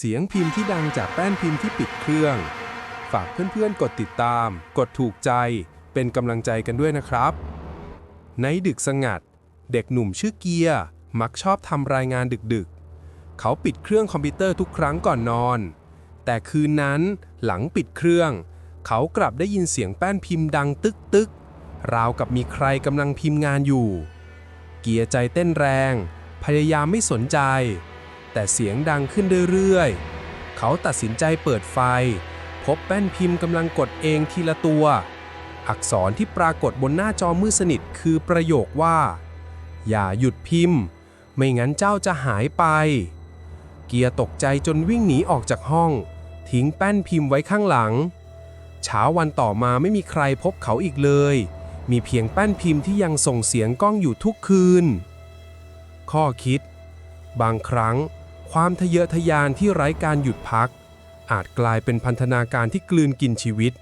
เสียงพิมพ์ที่ดังจากแป้นพิมพ์ที่ปิดเครื่อง ฝากเพื่อนๆ กดติดตาม กดถูกใจ เป็นกำลังใจกันด้วยนะครับ ในดึกสงัด เด็กหนุ่มชื่อเกียร์มักชอบทำรายงานดึกๆ เขาปิดเครื่องคอมพิวเตอร์ทุกครั้งก่อนนอน แต่คืนนั้นหลังปิดเครื่อง เขากลับได้ยินเสียงแป้นพิมพ์ดังตึกตึกๆราวกับมีใครกำลังพิมพ์งานอยู่ เกียร์ใจเต้นแรง พยายามไม่สนใจ แต่เสียงดังขึ้นเรื่อยๆ เขาตัดสินใจเปิดไฟ พบแป้นพิมพ์กำลังกดเองทีละตัว อักษรที่ปรากฏบนหน้าจอมืดสนิทคือประโยคว่า อย่าหยุดพิมพ์ ไม่งั้นเจ้าจะหายไป เกียร์ตกใจจนวิ่งหนีออกจากห้อง ทิ้งแป้นพิมพ์ไว้ข้างหลัง เช้าวันต่อมาไม่มีใครพบเขาอีกเลย มีเพียงแป้นพิมพ์ที่ยังส่งเสียงก้องอยู่ทุกคืน ข้อคิดบางครั้ง ความทะเยอทะยานที่ไร้การหยุดพัก อาจกลายเป็นพันธนาการที่กลืนกินชีวิต